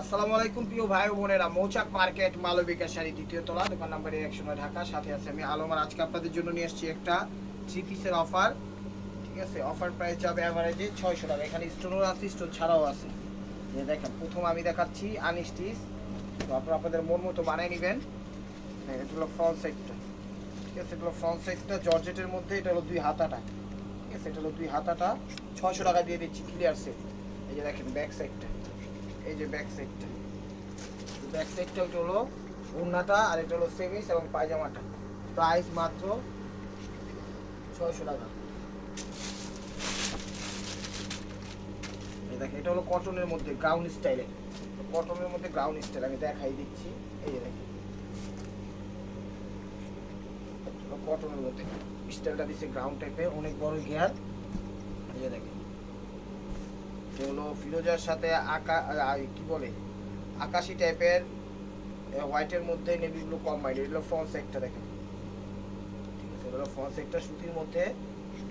আসসালামু আলাইকুম প্রিয় ভাই বোনেরা মৌচাক মার্কেট মালবিকা শাড়ি দ্বিতীয় তলা দোকান নাম্বার একশো নয় ঢাকা সাথে আছে আমি আলমার আজকে আপনাদের জন্য নিয়ে এসেছি একটা থ্রি পিসের অফার ঠিক আছে? অফার প্রাইস যাবে অ্যাভারেজে ছয়শো টাকা। এখানে স্টোনও আছে স্টোন ছাড়াও আছে। যে দেখেন প্রথম আমি দেখাচ্ছি আনস্টিচ তো আপনারা আপনাদের মন মতো বানিয়ে নেবেন। হ্যাঁ, এটা হলো ফ্রন্ট সাইডটা ঠিক আছে এটা হলো ফ্রন্ট সাইডটা জর্জেটের মধ্যে এটা হলো দুই হাতাটা। ঠিক আছে এটা হলো দুই হাতাটা। ছয়শো টাকা দিয়ে দিচ্ছি ক্লিয়ার সেট এই যে দেখেন ব্যাক সাইডটা এই যে ব্যাক সাইডটা ব্যাক সাইডটা ওইটা হলো ওড়নাটা, আর এটা হলো সেমিস এবং পায়জামাটা। প্রাইস মাত্র ছয়শো টাকা। দেখেন, এটা হলো কটনের মধ্যে গ্রাউন্ড স্টাইলের কটনের মধ্যে গ্রাউন্ড স্টাইল আমি দেখাই দিচ্ছি। এই যে দেখেন। কটনের মধ্যে। স্টাইলটা দিচ্ছে গ্রাউন্ড টাইপের অনেক বড় গিয়ার এই যে দেখেন। এটা হলো ফিরোজার সাথে আকা কি বলে? আকাশি টাইপের হোয়াইটের মধ্যে নেভি ব্লু কম্বাইন্ড এগুলো ফ্রন্ট সাইডটা দেখেন। ঠিক আছে, এগুলো ফ্রন্ট সাইডটা সুতির মধ্যে,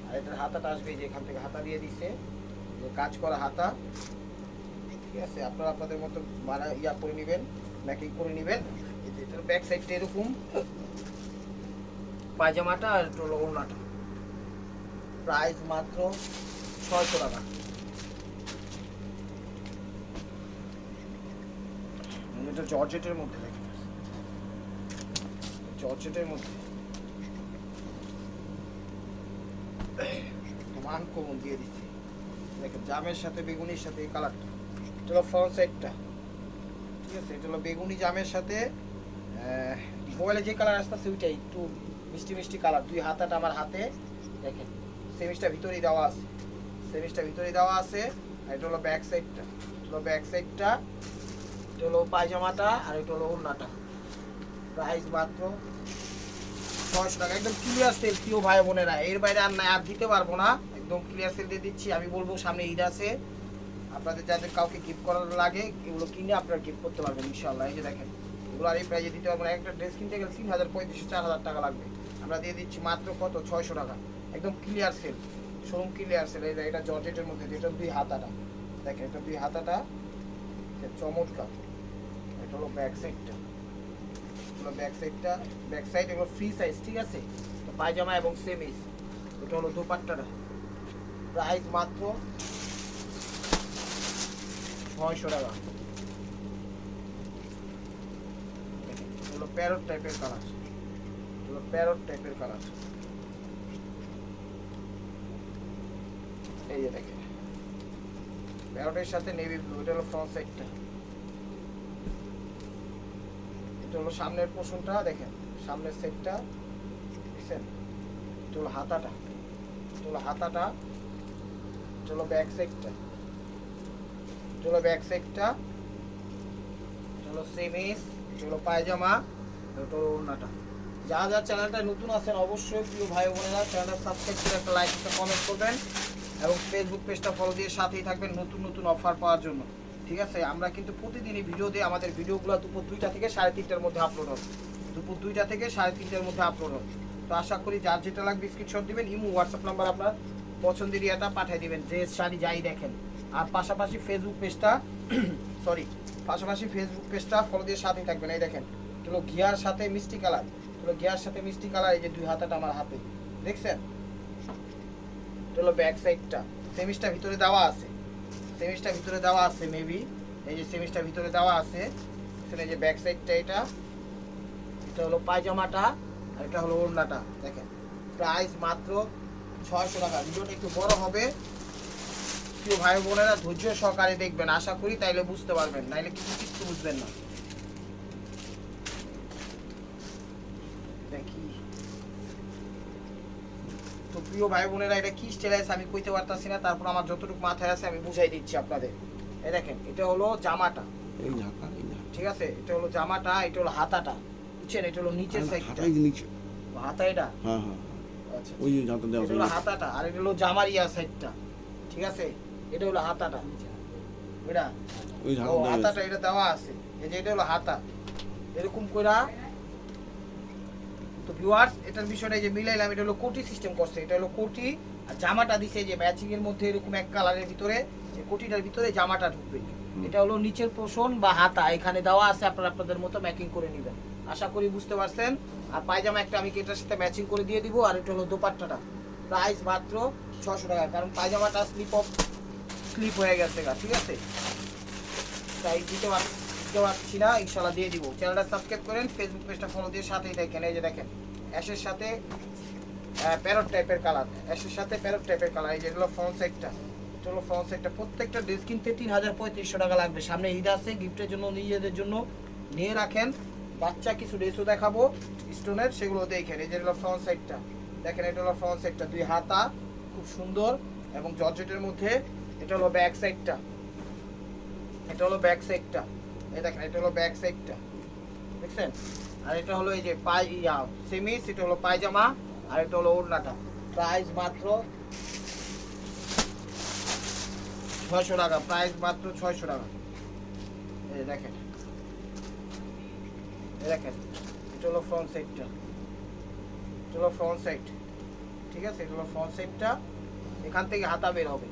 আর এটার হাতাটা আসবে যে এখান থেকে হাতা দিয়ে দিচ্ছে কাজ করা হাতা। ঠিক আছে, আপনারা আপনাদের মতো মারা ইয়া করে নেবেন ম্যাকিং করে নেবেন। এটার ব্যাক সাইডটা এরকম। পায়জামাটা আর ওড়নাটা। প্রাইস মাত্র ছয়শো টাকা। এটা জর্জেটের মধ্যে দেখেন জর্জেটের মধ্যে। মান কমন দিয়ে দিচ্ছি। দেখেন, জামের সাথে বেগুনির সাথে এই কালারটা এটা হলো ফ্রন্ট সাইডটা ঠিক আছে, এটা হলো বেগুনি জামের সাথে মোবাইলে যে কালার আসতেছে ওইটাই একটু মিষ্টি মিষ্টি কালার দুই হাতাটা আমার হাতে। দেখেন সেমিসটা ভিতরেই দেওয়া আছে। সেমিসটা ভিতরেই দেওয়া আছে। আর এটা হলো ব্যাক সাইডটা এটা হলো ব্যাক সাইডটা এটা হলো পায়জামাটা আর এটা হলো ওড়নাটা। প্রাইস মাত্র ছয়শো টাকা। একদম ক্লিয়ার সেল প্রিয় ভাই বোনেরা এর বাইরে আর না আর দিতে পারব না। একদম ক্লিয়ার সেল দিয়ে দিচ্ছি। আমি বলব সামনে ঈদ আছে। আপনাদের যাদের কাউকে গিফট করার লাগে, এগুলো কিনে আপনারা গিফট করতে পারবেন ইনশাল্লাহ এই যে দেখেন, এগুলো আর এই প্রাইজে দিতে পারব না। একটা ড্রেস কিনতে গেলে তিন হাজার পঁয়ত্রিশশো চার হাজার টাকা লাগবে। আমরা দিয়ে দিচ্ছি মাত্র কত? ছয়শো টাকা। একদম clear sale showroom clear sale যে এটা জর্জেটের মধ্যে, এটা দুই হাতাটা। দেখেন, এটা দুই হাতাটা। চমৎকার। এটা হলো ব্যাক সাইডটা হলো ব্যাক সাইডটা ব্যাক সাইড এগুলো ফ্রি সাইজ ঠিক আছে? পায়জামা এবং সেমিস এটা হলো দোপাট্টাটা। প্রাইস মাত্র ছয়শো টাকা। এগুলো প্যারট টাইপের কালার এগুলো প্যারট টাইপের কালার এই যে দেখেন। প্যারটের সাথে নেভি ব্লু এটা হলো ফ্রন্ট সাইডটা এটা হলো সামনের পোর্শনটা দেখেন, সামনের সেটটা, দেখছেন? এটা হলো হাতাটা, এটা হলো হাতাটা, এটা হলো ব্যাক সেটটা এটা হলো ব্যাক সেটটা এটা হলো সেমিস এটা হলো পায়জামা এটা হলো ওড়নাটা। যা যা চ্যানেলটা নতুন আছেন অবশ্যই প্রিয় ভাই বোনেরা, চ্যানেলটা সাবস্ক্রাইব করে একটা লাইক একটা কমেন্ট করবেন, এবং ফেসবুক পেজটা ফলো দিয়ে সাথেই থাকবেন নতুন নতুন অফার পাওয়ার জন্য। ঠিক আছে? আমরা কিন্তু প্রতিদিনই ভিডিও দিই আমাদের ভিডিওগুলো দুপুর দুইটা থেকে সাড়ে তিনটার মধ্যে আপলোড হবে দুপুর দুইটা থেকে সাড়ে তিনটার মধ্যে আপলোড হবে তো আশা করি যার যেটা লাগবে স্ক্রিনশট দিবেন, ইমো হোয়াটসঅ্যাপ নাম্বার আপনার পছন্দের ইয়েটা পাঠিয়ে দিবেন ড্রেস শাড়ি যাই দেখেন। আর পাশাপাশি ফেসবুক পেজটা সরি পাশাপাশি ফেসবুক পেজটা ফলো দিয়ে সাথেই থাকবেন। এই দেখেন হলো ঘিয়ার সাথে মিষ্টি কালার হলো ঘিয়ার সাথে মিষ্টি কালার এই যে দুই হাতাটা আমার হাতে। দেখছেন? হলো ব্যাক সাইডটা সেমিসটা ভিতরে দেওয়া আছে। সেমিসটা ভিতরে দেওয়া আছে মেবি এই যে সেমিসটা ভিতরে দেওয়া আছে, এখানে যে ব্যাক সাইডটা এটা এটা হলো পায়জামাটা, আর এটা হলো ওড়নাটা, দেখেন। প্রাইস মাত্র ছয়শো টাকা। ভিডিওটা একটু বড় হবে। প্রিয় ভাই বোনেরা ধৈর্য সহকারে দেখবেন। আশা করি তাইলে বুঝতে পারবেন, নাইলে কিছু কিছু বুঝবেন না দেখি তো প্রিয় ভাই বোনেরা এটা কি স্টাইল আছে আমি কইতে পারতাছি না। তারপর আমার যতটুকু মাথায় আছে আমি বুঝাই দিচ্ছি আপনাদের। এই দেখেন এটা হলো জামাটা। ঠিক আছে? এটা হলো জামাটা এটা হলো হাতাটা। বুঝছেন? এটা হলো নিচের সাইডটা হাতা এটা? হ্যাঁ হ্যাঁ। আচ্ছা ওই যে এটা হলো হাতাটা আর এটা হলো জামার ইয়া সাইডটা ঠিক আছে? এটা হলো হাতাটা। ও হাতাটা এটা দেওয়া আছে। এই যে এটা হলো হাতা। এরকম কইরা তো ভিউয়ার্স এটার বিষয়টা যে মিলাইলাম, এটা হলো কোটি সিস্টেম করছে। এটা হলো কোটি, আর জামাটা দিছে যে ম্যাচিং এর মধ্যে এরকম এক কালারের ভিতরে এই কোটিটার ভিতরে জামাটা ঢুকবে। এটা হলো নিচের পোষণ বা হাতা, এখানে দেওয়া আছে, আপনারা আপনাদের মতো ম্যাকিং করে নেবেন। আশা করি বুঝতে পারছেন। আর পায়জামা একটা আমি এটার সাথে ম্যাচিং করে দিয়ে দিব, আর এটা হলো দোপাট্টাটা। প্রাইস মাত্র ছশো টাকা, কারণ পায়জামাটা স্লিপ অফ স্লিপ হয়ে গেছে গা, ঠিক আছে? তাই দিতে পার দিতে পারছি না ইনশাল্লাহ দিয়ে দিব। চ্যানেলটা সাবস্ক্রাইব করেন ফেসবুক পেজটা ফলো দিয়ে সাথেই দেখেন। এই যে দেখেন, অ্যাশের সাথে প্যারট টাইপের কালার অ্যাশের সাথে প্যারট টাইপের কালার এই যে হলো ফ্রন্ট সাইডটা এটা হলো ফ্রন্ট সাইডটা প্রত্যেকটা ড্রেস কিনতে তিন হাজার পঁয়ত্রিশশো টাকা লাগবে। সামনে ঈদ আছে গিফটের জন্য, নিজেদের জন্য নিয়ে রাখেন। বাচ্চা কিছু ড্রেসও দেখাবো স্টোনের সেগুলো দেখেন। এই যে হলো ফ্রন্ট সাইডটা দেখেন, এটা হলো ফ্রন্ট সাইডটা দুই হাতা, খুব সুন্দর। এবং জর্জেটের মধ্যে, এটা হলো ব্যাক সাইডটা এটা হলো ব্যাক সাইডটা দেখেন, এটা হলো ব্যাক সাইডটা দেখছেন? আর এটা হলো এই যে পাই, ইয়া সেমিস এটা হলো পায়জামা, আর এটা হলো ওড়নাটা। প্রাইস মাত্র ছয়শো টাকা প্রাইস মাত্র ছয়শো টাকা। এই দেখেন। এই দেখেন, এটা হলো ফ্রন্ট সাইডটা এটা হলো ফ্রন্ট সাইড ঠিক আছে? এটা হলো ফ্রন্ট সাইডটা এখান থেকে হাতা বের হবে।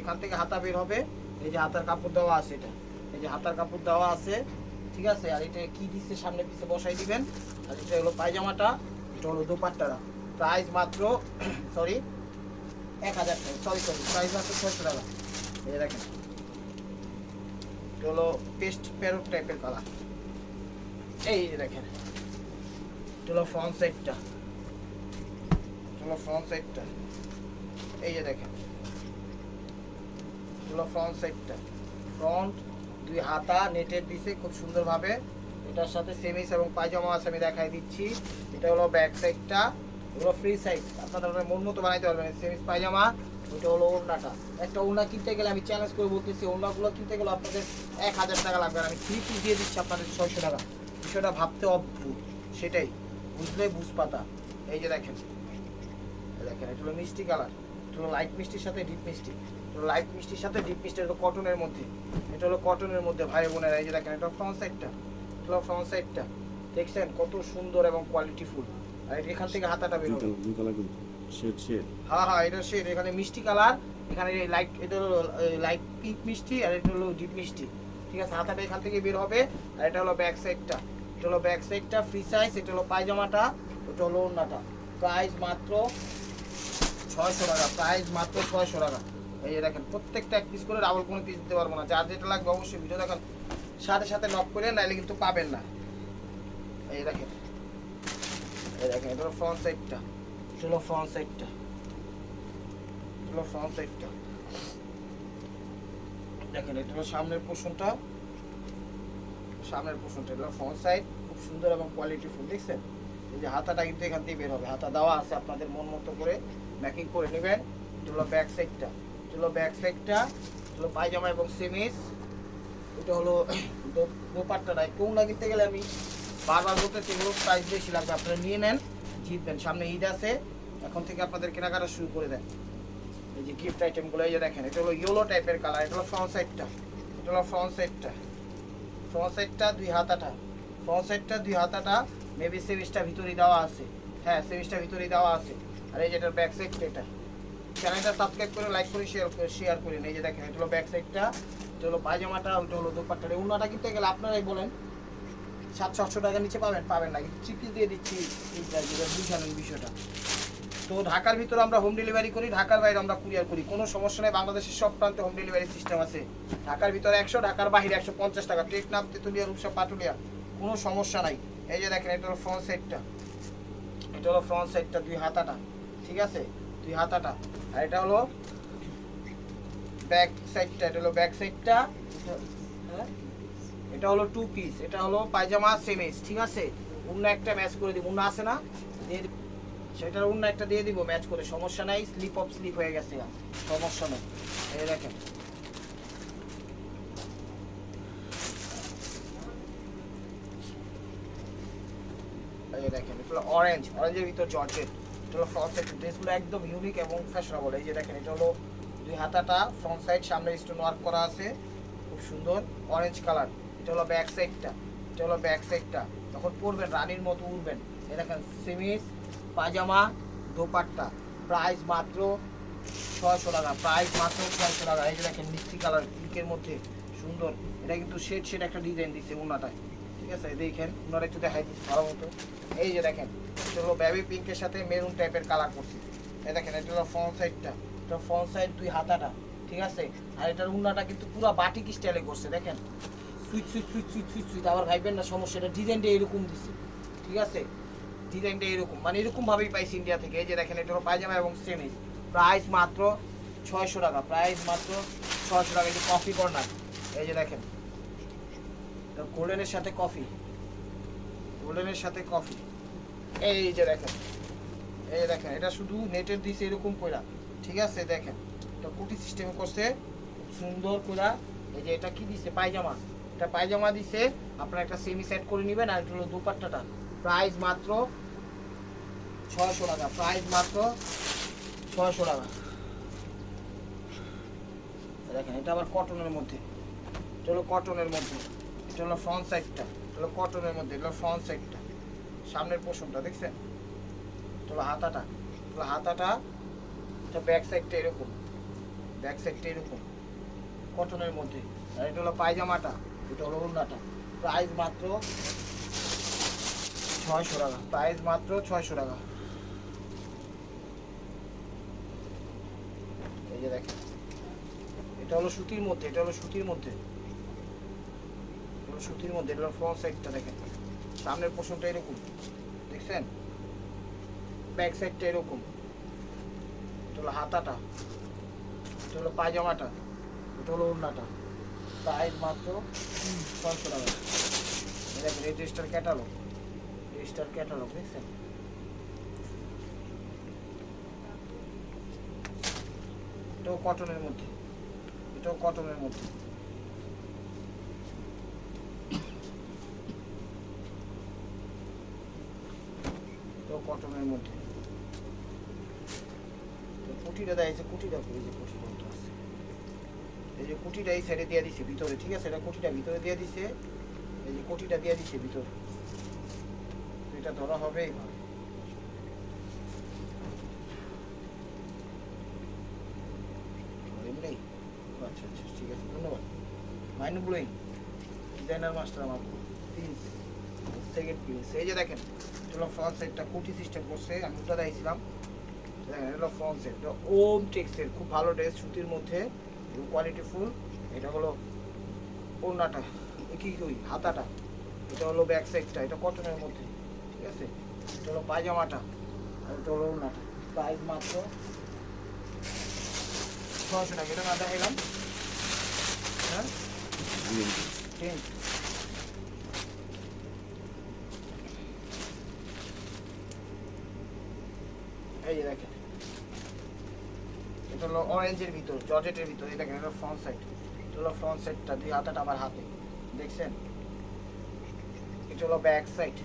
এখান থেকে হাতা বের হবে, এই যে হাতার কাপড় দেওয়া আছে এটা। এই যে হাতার কাপড় দেওয়া আছে, ঠিক আছে? আর এটা কি দিচ্ছে সামনে পিছে বসাই দিবেন। আর এটা হলো পায়জামাটা, এটা হলো দোপাট্টাটা। প্রাইস মাত্র সরি এক হাজার টাকা। সরি সরি প্রাইস মাত্র ছশো টাকা। এই দেখেন হলো পেস্ট প্যারোট টাইপের কালার এই দেখেন হলো ফ্রন্ট সাইডটা হলো ফ্রন্ট সাইডটা এই যে দেখেন হলো ফ্রন্ট সাইডটা ফ্রন্ট দুই হাতা নেটের দিছে খুব সুন্দরভাবে। এটার সাথে সেমিস এবং পায়জামা আছে, আমি দেখাই দিচ্ছি। এটা হলো ব্যাক সাইডটা এগুলো ফ্রি সাইজ আপনারা মন মতো বানাইতে পারবেন সেমিস পায়জামা, ওইটা হলো ওড়নাটা। একটা ওড়না কিনতে গেলে আমি চ্যালেঞ্জ করে বলতেছি, ওড়নাগুলো কিনতে গেলে আপনাদের এক হাজার টাকা লাগবে। আমি থ্রি পিস দিয়ে দিচ্ছি আপনাদের ছয়শো টাকা। বিষয়টা ভাবতে অদ্ভুত। সেটাই, বুঝলে বুঝ পাতা এই যে দেখেন দেখেন, এটা হলো মিষ্টি কালার এটা হলো লাইট মিষ্টির সাথে ডিপ মিষ্টি। লাইট মিষ্টির সাথে ডিপ মিষ্টি এটা কটনের মধ্যে। এটা হলো কটনের মধ্যে ভাই বোনেরা এই যে দেখেন এটা ফ্রন্ট সাইডটা এটা হলো ফ্রন্ট সাইডটা দেখছেন কত সুন্দর এবং কোয়ালিটি ফুল আর এখান থেকে হাতাটা বের হবে। হ্যাঁ হ্যাঁ এটা শেড এখানে মিষ্টি কালার এখানে লাইট এটা হলো লাইট পিঙ্ক মিষ্টি আর এটা হলো ডিপ মিষ্টি। ঠিক আছে হাতাটা এখান থেকে বের হবে আর এটা হলো ব্যাক সাইডটা এটা হলো ব্যাক সাইডটা ফ্রি সাইজ এটা হলো পায়জামাটা ওটা হলো ওড়নাটা। প্রাইস মাত্র ছয়শো টাকা প্রাইস মাত্র ছয়শো টাকা। এই যে দেখেন, প্রত্যেকটা এক পিস করে ডাবল কোনো পিস দিতে পারব না। যার যেটা লাগবে অবশ্যই ভিডিও দেখেন, সাথে সাথে নক করে নাইলে কিন্তু পাবেন না। এই দেখেন এই দেখেন, এটা হলো ফ্রন্ট সাইডটা এটা হলো ফ্রন্ট সাইডটা এটা হলো ফ্রন্ট সাইডটা দেখেন, এটা হলো সামনের পোর্শনটা সামনের পোর্শনটা এটা ফ্রন্ট সাইড খুব সুন্দর এবং কোয়ালিটি ফুল দেখছেন? এই যে হাতাটা কিন্তু এখান থেকে বের হবে। হাতা দেওয়া আছে আপনাদের মন মতো করে। ম্যাকিং করে নেবেন। এটা হলো ব্যাক সাইডটা এটা হলো ব্যাক সাইডটা এটা হলো পায়জামা এবং সেমিস এটা হলো দো- দোপাট্টাটা কোন না কিনতে গেলে আমি বারবার বলতেছি, এগুলো প্রাইস বেশি লাগবে, আপনারা নিয়ে নেন জিতবেন সামনে ঈদ আছে, এখন থেকে আপনাদের কেনাকাটা শুরু করে দেন। এই যে গিফট আইটেমগুলো এই যে দেখেন, এটা হলো ইয়েলো টাইপের কালার এটা হলো ফ্রন্ট সাইডটা এটা হলো ফ্রন্ট সাইডটা ফ্রন্ট সাইডটা দুই হাতাটা। ফ্রন্ট সাইডটা দুই হাতাটা মেবি সেভিসটা ভিতরেই দেওয়া আছে। হ্যাঁ সেভিসটা ভিতরেই দেওয়া আছে। আর এই যে এটার ব্যাক সাইড এটা। চ্যানেলটা সাবস্ক্রাইব করে লাইক করে শেয়ার করে শেয়ার করেন এই যে দেখেন, এটা হলো ব্যাক সাইডটা এটা হলো পায়জামাটা ওটা হলো দোপাট্টাটা। উন্নাটা কিনতে গেলে আপনারাই বলেন, সাতশো, আটশো টাকার নিচে পাবেন পাবেন না। কিন্তু পিস দিয়ে দিচ্ছি এই প্রাইস বুঝানোর বিষয়টা। তো ঢাকার ভিতরে আমরা হোম ডেলিভারি করি, ঢাকার বাইরে আমরা কুরিয়ার করি। কোনো সমস্যা নেই, বাংলাদেশের সব প্রান্তে হোম ডেলিভারি সিস্টেম আছে। ঢাকার ভিতরে একশো, ঢাকার বাইরে একশো পঞ্চাশ টাকা। টেকনাফ, তেতুলিয়া, রূপসা, পাটুলিয়া, কোনো সমস্যা নাই। এই যে দেখেন, এটা হলো ফ্রন্ট সাইডটা এটা হলো ফ্রন্ট সাইডটা দুই হাতাটা। ঠিক আছে? দুই হাতাটা। আর এটা হলো ব্যাক সাইডটা এটা হলো ব্যাক সাইডটা এটা হলো টু পিস এটা হলো পায়জামা সেমিস ঠিক আছে? অন্য একটা ম্যাচ করে দিব, অন্য আছে না? দিয়ে সেটার অন্য একটা দিয়ে দিব ম্যাচ করে, সমস্যা নাই স্লিপ অফ স্লিপ হয়ে গেছে সমস্যা নেই। এই দেখেন। দেখেন এটা হলো অরেঞ্জ অরেঞ্জের ভিতর জর্জেট। এটা ফ্রন্ট সাইড ড্রেসগুলো একদম ইউনিক এবং ফ্যাশনেবল এই যে দেখেন, এটা হলো দুই হাতাটা ফ্রন্ট সাইড সামনে স্টোন ওয়ার্ক করা আছে। খুব সুন্দর অরেঞ্জ কালার এটা হলো ব্যাক সাইডটা এটা হলো ব্যাক সাইডটা যখন পরবেন, রানীর মতো উঠবেন এই দেখেন সেমিস পাজামা দোপাট্টা। প্রাইস মাত্র ছয়শো টাকা প্রাইস মাত্র ছয়শো টাকা। এই যে দেখেন, মিষ্টি কালার পিঙ্কের মধ্যে। সুন্দর। এটা কিন্তু শেড শেড একটা ডিজাইন দিচ্ছে উনাটায় ঠিক আছে, দেখেন উনারা একটু দেখাই দিচ্ছি ভালো মতো। এই যে দেখেন, এটা হলো বেবি পিঙ্কের সাথে মেরুন টাইপের কালার করছি। এই দেখেন, এটা হলো ফ্রন্ট সাইডটা এটা ফ্রন্ট সাইড দুই হাতাটা, ঠিক আছে? আর এটার উন্নাটা কিন্তু পুরো বাটিক স্টাইলে করছে, দেখেন। Switch switch switch switch switch switch, আবার ভাইবেন না সমস্যা, এটা ডিজাইনটা এরকম দিচ্ছে ঠিক আছে? ডিজাইনটা এরকম মানে এরকম ভাবেই পাইছি ইন্ডিয়া থেকে। এই যে দেখেন, এটা হলো পায়জামা এবং সেমিস প্রাইস মাত্র ছয়শো টাকা প্রাইস মাত্র ছয়শো টাকা, এই যে কফি কর্নার এই যে দেখেন গোল্ডেনের সাথে কফি। গোল্ডেনের সাথে কফি। এই যে দেখেন, এই দেখেন, এটা শুধু নেটের দিছে এরকম কইরা, ঠিক আছে? দেখেন, এটা কুটি সিস্টেমে করছে সুন্দর কইরা, এই যে এটা কি দিছে? পায়জামা। এটা পায়জামা দিছে, আপনারা একটা সেমি সেট করে নেবেন, আর এটা হলো দুপাট্টাটা। প্রাইস মাত্র ছয়শো টাকা প্রাইস মাত্র ছয়শো টাকা। দেখেন, এটা আবার কটনের মধ্যে। হলো কটনের মধ্যে। এটা হলো ফ্রন্ট সাইডটা হলো কটনের মধ্যে, এটা ফ্রন্ট সাইডটা সামনের পোষণটা দেখছেন? হলো হাতাটা হলো হাতাটা, এটা ব্যাক সাইডটা এরকম ব্যাক সাইডটা এরকম কটনের মধ্যে। আর এটা হলো পায়জামাটা, এটা হলো ওড়নাটা। প্রাইস মাত্র ছয়শো টাকা প্রাইস মাত্র ছয়শো টাকা। এই যে দেখেন, এটা হলো সুতির মধ্যে, এটা হলো সুতির মধ্যে। সুতির মধ্যে এটা ফ্রন্ট সাইডটা দেখেন। সামনের পোষণটা এরকম, দেখছেন? ব্যাক সাইডটা এরকম। এটা হলো হাতাটা, এটা হলো পায়জামাটা, এটা হলো ওড়নাটা। প্রাইস মাত্র ছয়শো টাকা। দেখেন ড্রেসটার ক্যাটালগ ড্রেসটার ক্যাটালগ দেখছেন? এটাও কটনের মধ্যে, এটাও কটনের মধ্যে। কটনের মধ্যে কুটিটা দেয় কুটিটা এই যে কুটিটা এই যে কুটিটা এই সাইডে দিয়ে দিছে ভিতরে ঠিক আছে এটা কুটিটা ভিতরে দিয়ে দিছে এই যে কুটিটা দিয়ে দিছে ভিতরে এটা ধরা হবে আচ্ছা আচ্ছা ঠিক আছে ধন্যবাদ মাইন্ড মাস্টার আমার সেকেন্ড প্রিন্স যে দেখেন হলো ফ্রন্ট সাইডটা কুটি সিস্টেম করছে আমি ওটা দিয়েছিলাম দেখেন হলো ফ্রন্ট সাইড ওম টেক্সের খুব ভালো ড্রেস সুতির মধ্যে কোয়ালিটি ফুল এটা হলো ওড়নাটা এ কি কই হাতাটা। এটা হলো ব্যাক সাইডটা এটা কটনের মধ্যে ঠিক আছে? এটা হলো পায়জামাটা আর এটা হলো ওড়নাটা। প্রাইস মাত্র ছশো টাকা এটা না দেখাইলাম? হ্যাঁ? এই যে দেখেন। এটা হলো অরেঞ্জের ভিতর জর্জেটের ভিতর। এই দেখেন, এটা ফ্রন্ট সাইড এটা হলো ফ্রন্ট সাইডটা দুই হাতাটা আমার হাতে। দেখছেন? এটা হলো ব্যাক সাইড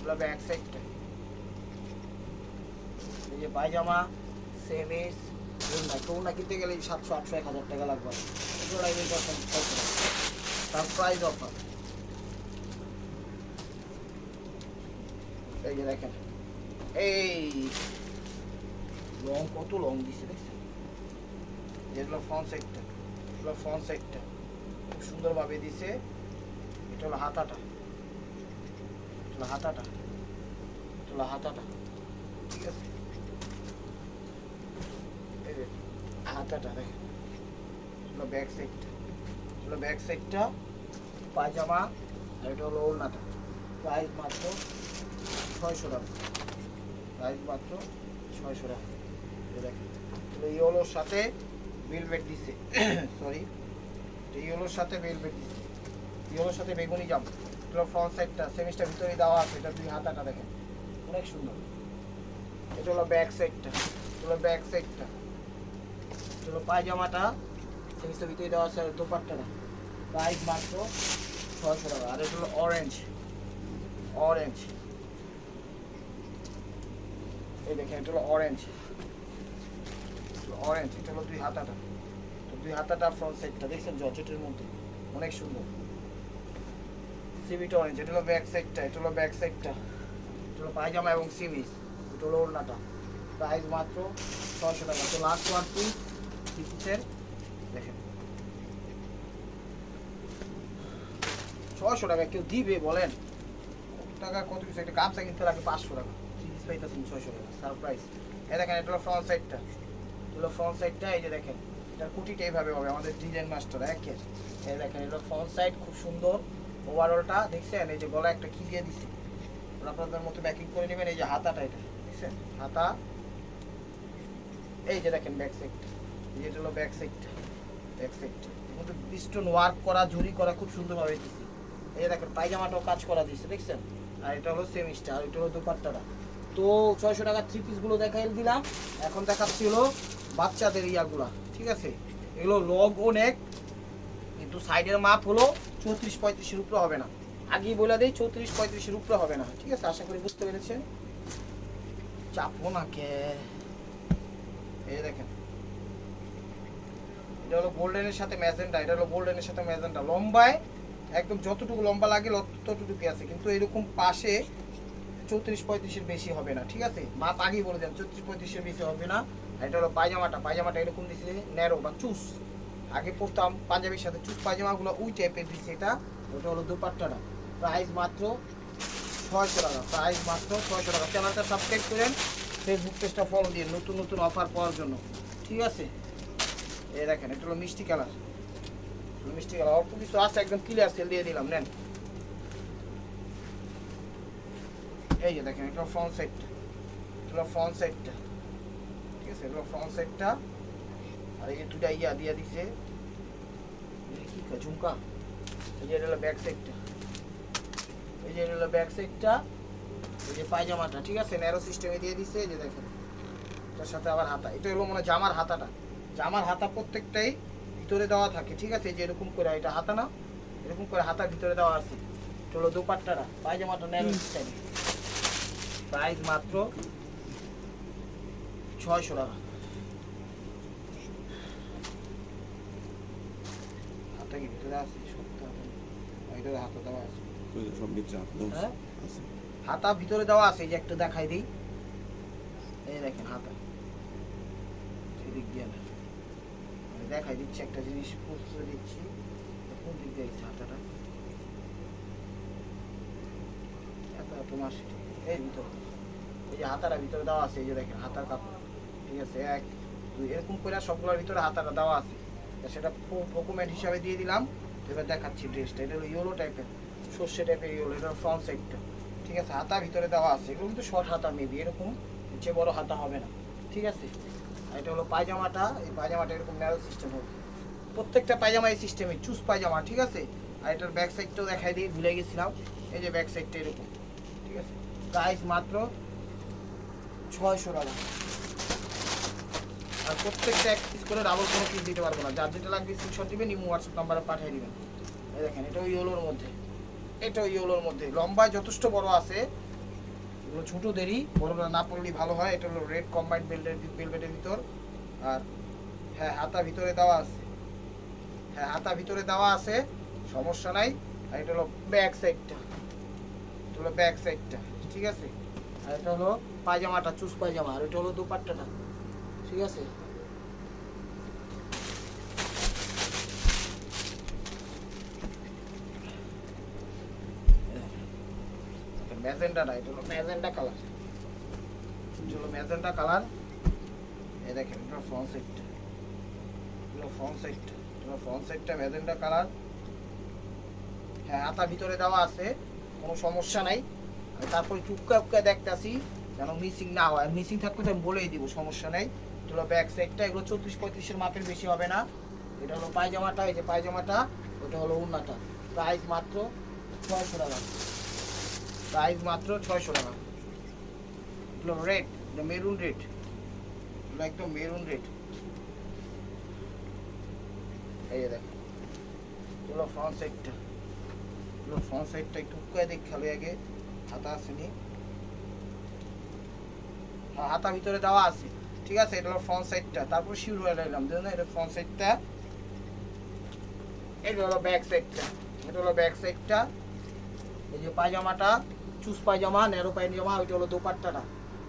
হলো ব্যাক সাইডটা এই যে পায়জামা সেমিস ওড়না ওড়না কিনতে গেলে সাতশো, আটশো, এক হাজার টাকা লাগবে। এই রকম তার প্রাইস অফার এই যে দেখেন। এই লং কত লং দিছে দেখছেন? যেগুলো ফ্রন্ট সাইডটা এগুলো ফ্রন্ট সাইডটা খুব সুন্দরভাবে দিছে। এটা হলো হাতাটা, এটা হাতাটা, এটা হলো হাতাটা, ঠিক আছে? হাতাটা দেখেন সাইডটা ব্যাক সাইডটা পায়জামা, আর এটা হলো মাত্র ছয়শো টাকা প্রাইস মাত্র ছয়শো টাকা। দেখেন। ইয়েলোর সাথে ভেলভেট দিছে। সরি ইয়েলোর সাথে ভেলভেট দিছে। ইয়েলোর সাথে বেগুনি জাম। এটা ফ্রন্ট সাইডটা সেমিস্টার ভিতরে দেওয়া আছে, এটা দুই হাতাটা দেখেন। অনেক সুন্দর। এটা হলো ব্যাক সাইডটা হলো ব্যাক সাইডটা এটা হলো পায়জামাটা। সেমিস্টার ভিতরে দেওয়া আছে দোপাট্টাটা। প্রাইস মাত্র ছয়শো টাকা। আর এটা হলো অরেঞ্জ অরেঞ্জ এই দেখেন, এটা হলো অরেঞ্জ অরেঞ্জ এটা হলো দুই হাতাটা। তো দুই হাতাটা ফ্রন্ট সাইডটা দেখছেন জর্জেটের মধ্যে? অনেক সুন্দর। সিমিটা অরেঞ্জ এটা হলো ব্যাক সাইডটা এটা হলো ব্যাক সাইডটা এটা হলো পায়জামা এবং সিমিস এটা হলো ওড়নাটা। প্রাইস মাত্র ছয়শো টাকা। তো লাস্ট ওয়ান পিস পিসের দেখেন। ছয়শো টাকা কেউ দিবে, বলেন। টাকা, কত কিছু একটা গামছা কিনতে লাগে পাঁচশো টাকা। জিনিস পাইতেছেন ছয়শো টাকা সারপ্রাইজ এই দেখেন, এটা হলো ফ্রন্ট সাইডটা হলো ফ্রন্ট সাইডটা এই যে দেখেন, এটার কুটিটা এইভাবে হবে, আমাদের ডিজাইন মাস্টার একে এই দেখেন এটা ফ্রন্ট সাইড খুব সুন্দর। ওভারঅলটা দেখছেন? এই যে গলা একটা কি দিয়ে দিছে। আপনাদের মতো ব্যাকিং করে নেবেন, এই যে হাতাটা এটা, দেখছেন? হাতা। এই যে দেখেন ব্যাক সাইডটা এই যে এটা হলো ব্যাক সাইডটা ব্যাক সাইডটা কিন্তু পিস্টন ওয়ার্ক করা ঝুরি করা খুব সুন্দরভাবে দিচ্ছে এই যে দেখেন, পায়জামাটাও কাজ করা দিচ্ছে দেখছেন? আর এটা হলো সেমিস্টার আর এটা হলো দুপাট্টাটা। তো ছয়শো টাকার থ্রি পিসগুলো দেখাই দিলাম। এখন দেখাচ্ছি হলো বাচ্চাদের ইয়াগুলা, ঠিক আছে? এগুলো লগ ও নেক কিন্তু সাইডের মাপ হলো চৌত্রিশ পঁয়ত্রিশের উপরে হবে না। আগেই বলে দিই, চৌত্রিশ পঁয়ত্রিশের উপরে হবে না, ঠিক আছে? আশা করি বুঝতে পেরেছেন? চাপো না কে? এই দেখেন। এটা হলো গোল্ডেনের সাথে ম্যাজেন্টা এটা হলো গোল্ডেনের সাথে ম্যাজেন্টা লম্বায় একদম যতটুকু লম্বা লাগে ততটুকু আছে, কিন্তু এরকম পাশে চৌত্রিশ পঁয়ত্রিশের বেশি হবে না, ঠিক আছে? মাপ আগেই বলে দেন, চৌত্রিশ পঁয়ত্রিশের বেশি হবে না। এটা হলো পায়জামাটা পায়জামাটা এরকম দিচ্ছে ন্যারো বা চুস। আগে পরতাম পাঞ্জাবির সাথে চুস পায়জামাগুলো ওই টাইপের দিচ্ছে এটা, ওটা হলো দুপাট্টাটা প্রাইস মাত্র ছয়শো টাকা প্রাইস মাত্র ছয়শো টাকা। চ্যানেলটা সাবস্ক্রাইব করেন ফেসবুক পেজটা ফলো দিয়ে নতুন নতুন অফার পাওয়ার জন্য। ঠিক আছে? এই দেখেন, এটা হলো মিষ্টি কালার। মিষ্টি কালার, অল্প কিছু আছে, একদম ক্লিয়ার সেল দিয়ে দিলাম, নেন। এই যে দেখেন, এটা ফ্রন্ট সাইডটা এটা হলো ফ্রন্ট সাইডটা ঠিক আছে এটা ফ্রন্ট সাইডটা আর এই যে দুটা ইয়া দিয়া দিছে। কি ঝুমকা? এই যে এটা হলো ব্যাক সাইডটা এই যে এটা হলো ব্যাক সাইডটা এই যে পায়জামাটা ঠিক আছে? ন্যারো সিস্টেমে দিয়ে দিছে এই যে দেখেন। এটার সাথে আবার হাতা। এটা হলো মানে জামার হাতাটা। জামার হাতা প্রত্যেকটাই ভিতরে দেওয়া থাকে ঠিক আছে? যে এরকম করে এটা হাতা না? এরকম করে হাতা ভিতরে দেওয়া আছে। এটা হলো দোপাট্টাটা পায়জামাটা ন্যারো সিস্টেমে প্রাইস মাত্র ছয়শো টাকা। কি ভিতরে আছে? হাতা দেওয়া আছে। সব হ্যাঁ? আছে। হাতা ভিতরে দেওয়া আছে যে একটা দেখাই দিই। এই দেখেন হাতা। সেদিক দিয়ে দেখাই দিচ্ছি একটা জিনিস বুঝতে দিচ্ছি। কোন দিক দিয়ে হাতাটা? এত মাস। এই ভিতর। এই যে হাতাটা ভিতরে দেওয়া আছে এই যে দেখেন হাতার কাপড়। ঠিক আছে, এক, দুই, এরকম করে সবগুলোর ভিতরে হাতাটা দেওয়া আছে। সেটা ডকুমেন্ট হিসাবে দিয়ে দিলাম, এবার দেখাচ্ছি ড্রেসটা এটা হলো ইয়েলো টাইপের সর্ষে টাইপের ইয়েলো এটা ফ্রন্ট সাইডটা ঠিক আছে, হাতা ভিতরে দেওয়া আছে। এগুলো কিন্তু শর্ট হাতা মেবি এরকম যে বড় হাতা হবে না। ঠিক আছে? আর এটা হলো পায়জামাটা, এই পায়জামাটা এরকম ন্যারো সিস্টেম হবে। প্রত্যেকটা পায়জামা এই সিস্টেমে চুজ পায়জামা, ঠিক আছে? আর এটার ব্যাক সাইডটাও দেখাই দিয়ে ভুলে গেছিলাম, এই যে ব্যাক সাইডটা এরকম। ঠিক আছে? প্রাইস মাত্র ছয়শো টাকা। আর প্রত্যেকটা এক পিস করে ডাবল কোনো পিস দিতে পারব না। যার যেটা লাগবে স্ক্রিনশট দিবেন ইমো হোয়াটসঅ্যাপ নাম্বারে পাঠিয়ে দিবেন এই দেখেন, এটা ইয়েলোর মধ্যে। এটা ইয়েলোর মধ্যে। লম্বায় যথেষ্ট বড় আছে। এগুলো ছোটোদেরই বড়রা না পড়লেই ভালো হয়। এটা হলো রেড কম্বাইন্ড বেল্টের বেলভেটের ভিতর। আর হ্যাঁ হাতা ভিতরে দেওয়া আছে। হ্যাঁ হাতা ভিতরে দেওয়া আছে। সমস্যা নাই। আর এটা হলো ব্যাক সাইডটা এটা হলো ব্যাক সাইডটা ঠিক আছে? আর এটা হলো পায়জামাটা চুস পায়জামা। আর এটা হলো দুপাট্টাটা। ঠিক আছে। না, এটা হলো কালার। এটা হলো কালার। এই দেখেন, এটা ফ্রন্ট সাইডটা এটা ফ্রন্ট সাইডটা এটা ফ্রন্ট ম্যাজেন্ডা কালার। হ্যাঁ হাতা ভিতরে দেওয়া আছে, কোনো সমস্যা নাই। তারপরে টুকা উক্কা দেখতেছি, যেন মিসিং না হয়। মিসিং থাকলে আমি বলেই দিব, সমস্যা নেই। এটা হলো ব্যাক সাইডটা এগুলো চৌত্রিশ পঁয়ত্রিশের মাপের বেশি হবে না। এটা হলো পায়জামাটা, এই যে পায়জামাটা, ওটা হলো উন্নাটা প্রাইস মাত্র ছয়শো টাকা। প্রাইস মাত্র ছয়শো টাকা। এগুলো রেড মেরুন রেড এগুলো একদম মেরুন রেড এই যে দেখো, এগুলো ফ্রন্ট সাইডটা এগুলো ফ্রন্ট সাইডটা একটু উকায় দেখ খালি, আগে হাতা আসেনি। হ্যাঁ হাতা ভিতরে দেওয়া আছে। ঠিক আছে, এটা হলো ফ্রন্ট সাইডটা তারপর শিউর হয়ে নিলাম দেখুন এটা ফ্রন্ট সাইডটা এটা হলো ব্যাক সাইডটা এটা হলো ব্যাক সাইডটা এই যে পায়জামাটা, চুস পায়জামা ন্যারো পায়জামা, ওইটা হলো দোপাট্টাটা।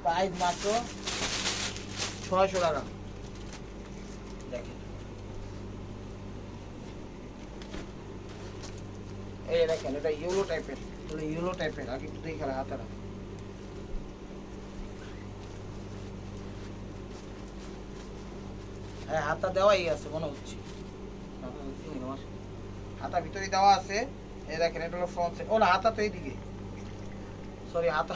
প্রাইস মাত্র ছয়শো টাকা। দেখেন। এই দেখেন, এটা ইউলো টাইপের ইউলো টাইপের আগে একটু দেখে হাতাটা। হ্যাঁ হাতা দেওয়াই আছে মনে হচ্ছে হাতা ভিতরে দেওয়া আছে। এই দেখেন, এটা হলো ফ্রন্ট ও না হাতা তো এইদিকে। সরি হাতা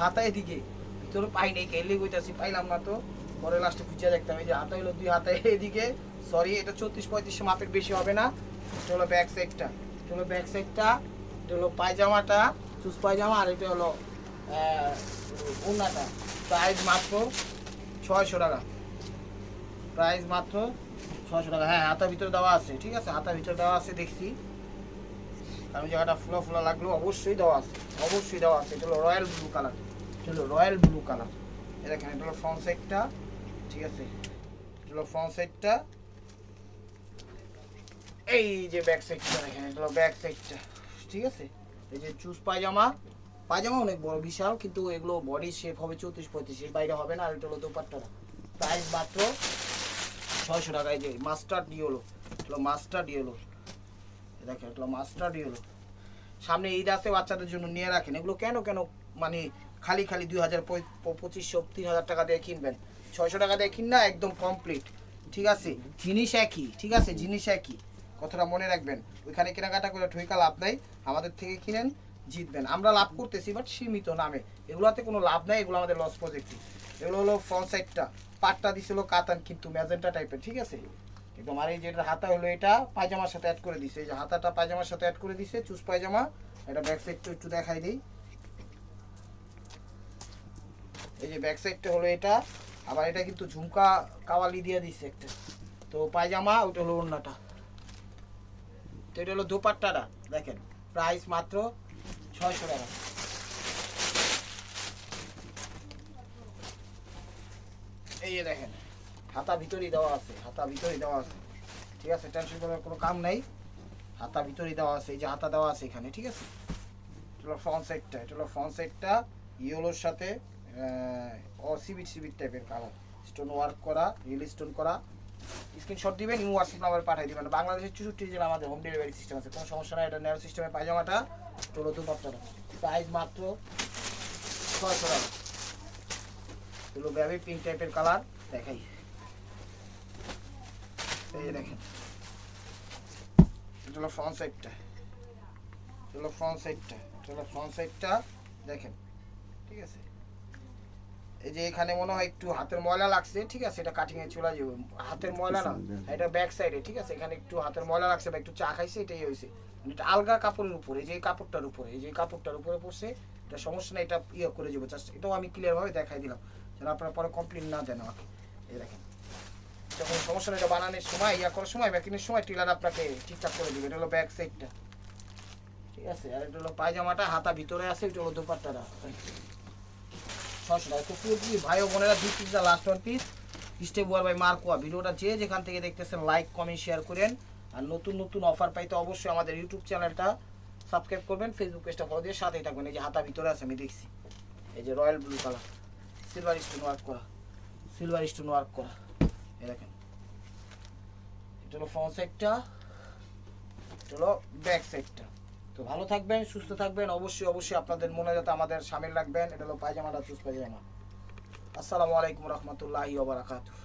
হাতা এদিকে ভিতরে পাই নেই কেলি কইতাছি, পাইলাম না তো। পরে লাস্টে খুঁজে দেখতাম, এই যে হাতা হলো দুই হাতা এদিকে সরি এটা চৌত্রিশ পঁয়ত্রিশ মাপের বেশি হবে না। এটা হলো ব্যাক সাইডটা এটা হলো ব্যাক সাইডটা এটা হলো পায়জামাটা, চুজ পায়জামা, আর এটা হলো উন্নাটা প্রাইস মাত্র ছয়শো টাকা। প্রাইস মাত্র ছশো টাকা। হ্যাঁ হাতার ভিতরে দেওয়া আছে, ঠিক আছে? হাতার ভিতরে দেওয়া আছে, দেখছি। কারণ জায়গাটা ফুলা ফুলা লাগল, অবশ্যই দেওয়া আছে, অবশ্যই দেওয়া আছে। এটা হলো রয়্যাল ব্লু কালার, এটা হলো রয়্যাল ব্লু কালার। এ দেখেন, এটা হলো ফ্রন্ট সাইডটা ঠিক আছে? এটা হলো ফ্রন্ট সাইডটা এই যে ব্যাক সাইডটা দেখেন, এটা হলো ব্যাক সাইডটা ঠিক আছে? এই যে চুজ পায়জামা পায়জামা অনেক বড়, বিশাল, কিন্তু এগুলো বডি শেপ হবে চৌত্রিশ পঁয়ত্রিশ এর বাইরে হবে না, আর এটা হলো দোপাট্টাটা। প্রাইস মাত্র ছয়শো টাকা, এই যে মাস্টার ডিওলো হলো মাস্টার ডিওলো দেখেন এটা মাস্টার ডিওলো সামনে ঈদ আছে, বাচ্চাদের জন্য নিয়ে রাখেন। এগুলো কেন কেন মানে খালি খালি দুই হাজার পঁচিশশো, তিন হাজার টাকা দিয়ে কিনবেন। ছয়শো টাকা দিয়ে কিন না, একদম কমপ্লিট ঠিক আছে? জিনিস একই, ঠিক আছে? জিনিস একই। কথাটা মনে রাখবেন। ওইখানে কেনাকাটা করে ঠইকা লাভ নাই। আমাদের থেকে কিনেন, জিতবেন। আমরা লাভ করতেছি বাট সীমিত নামে। এগুলোতে কোনো লাভ নাই, এগুলো আমাদের লস প্রজেক্টই এগুলো হলো ফ্রন্ট সাইডটা পাটটা দিছিল কাতান কিন্তু ম্যাজেন্টা টাইপের ঠিক আছে? একদম, আর এই যে এটা হাতা হলো এটা পায়জামার সাথে অ্যাড করে দিছে। এই যে হাতাটা পায়জামার সাথে অ্যাড করে দিছে চুজ পায়জামা। এটা ব্যাক সাইডটা একটু দেখাই দিই। এই যে ব্যাক সাইডটা হলো এটা। আবার এটা কিন্তু ঝুমকা কাওয়ালি দিয়ে দিছে একটা। তো পায়জামা ওটা হলো ওড়নাটা। তো এটা হলো দোপাট্টাটা, দেখেন। প্রাইস মাত্র ছয়শো টাকা। এই দেখেন, হাতা ভিতরেই দেওয়া আছে, হাতা ভিতরেই দেওয়া আছে। ঠিক আছে টেনশন করার কোনো কাম নাই। হাতা ভিতরেই দেওয়া আছে, এই যে হাতা দেওয়া আছে এখানে, ঠিক আছে? এটা হলো ফ্রন্ট সাইডটা এটা হলো ফ্রন্ট সাইডটা ইয়েলোর সাথে ও সিবিট টাইপের কালার স্টোন ওয়ার্ক করা রিল স্টোন করা। স্ক্রিনশট দিবেন ইমো হোয়াটসঅ্যাপ নাম্বারে পাঠিয়ে দিবেন। বাংলাদেশের চৌষট্টি জেলা আমাদের হোম ডেলিভারি সিস্টেম আছে। কোনো সমস্যা নাই, এটা নেওয়ার সিস্টেমে পায়জামাটা চলো পাত্রটা প্রাইস মাত্র ছয়শো টাকা। এগুলো পিঙ্ক টাইপের কালার দেখাই। এই দেখেন। এটা হলো ফ্রন্ট সাইডটা এটা হলো ফ্রন্ট সাইডটা এটা হলো ফ্রন্ট সাইডটা দেখেন। ঠিক আছে? এই যে এখানে মনে হয় একটু হাতের ময়লা লাগছে ঠিক আছে? এটা কাটিং এ চলে যাবে। হাতের ময়লা না এটা ব্যাক সাইডে ঠিক আছে? এখানে একটু হাতের ময়লা লাগছে বা একটু চা খাইছে এটাই হয়েছে। মানে এটা আলগা কাপড়ের উপরে এই যে কাপড়টার উপরে এই যে কাপড়টার উপরে পড়ছে এটা সমস্যা নেই এটা ইয়ে করে যাব। জাস্ট এটাও আমি ক্লিয়ার ভাবে দেখাই দিলাম। যেন আপনারা পরে কমপ্লেন না দেন আমাকে। এই দেখেন। যখন সমস্যা এটা বানানোর সময়, ইয়া করার সময় ব্যাকিংয়ের সময় টিলার আপনাকে ঠিকঠাক করে দিবে। এটা হলো ব্যাক সাইডটা ঠিক আছে? আর এটা হলো পায়জামাটা, হাতা ভিতরে আছে, এটা হলো দোপাট্টাটা। ছশো টাকা। তো পুরো কি ভাই ও বোনেরা দুই পিসটা লাস্ট ওয়ান পিস স্টেপ ওয়ার বাই মার্কোয়া ভিডিওটা যে যেখান থেকে দেখতেছেন লাইক কমেন্ট শেয়ার করেন। আর নতুন নতুন অফার পাইতে অবশ্যই আমাদের ইউটিউব চ্যানেলটা সাবস্ক্রাইব করবেন ফেসবুক পেজটা ফলো দিয়ে সাথেই থাকবেন। এই যে হাতা ভিতরে আছে, আমি দেখছি। এই যে royal blue colour silver stone work করা। সিলভার স্টোন ওয়ার্ক করা। এই দেখেন। এটা হলো ফ্রন্ট সাইডটা এটা হলো ব্যাক সাইডটা তো ভালো থাকবেন, সুস্থ থাকবেন। অবশ্যই অবশ্যই আপনাদের মনে যাতে আমাদের সামিল রাখবেন। এটা হলো পায়জামাটা, চুজ পায়জামা। আসসালামু আলাইকুম রহমতুল্লাহি ওবারাকাতুহ